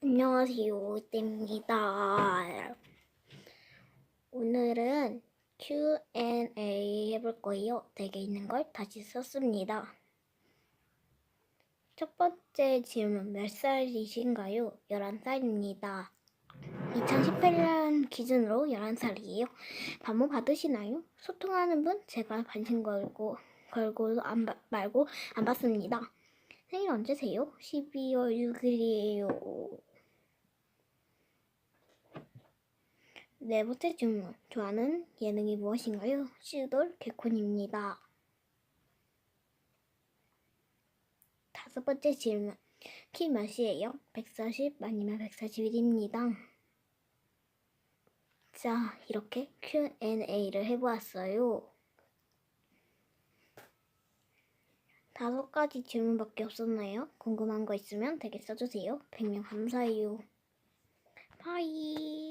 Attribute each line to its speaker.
Speaker 1: 안녕하세요, 이때입니다. 오늘은 Q&A 해볼 거예요. 댁에 있는 걸 다시 썼습니다. 첫 번째 질문, 몇 살이신가요? 11살입니다. 2018년 기준으로 11살이에요. 반모 받으시나요? 소통하는 분? 제가 관심 걸고, 걸고 안 받- 말고 안 받습니다. 생일 언제세요? 12월 6일이에요. 네 번째 질문. 좋아하는 예능이 무엇인가요? 시돌 개콘입니다. 다섯 번째 질문. 키 몇이에요? 140 아니면 141입니다. 자, 이렇게 Q&A를 해보았어요. 다섯 가지 질문밖에 없었나요? 궁금한 거 있으면 되게 써주세요. 백명 감사해요. 바이.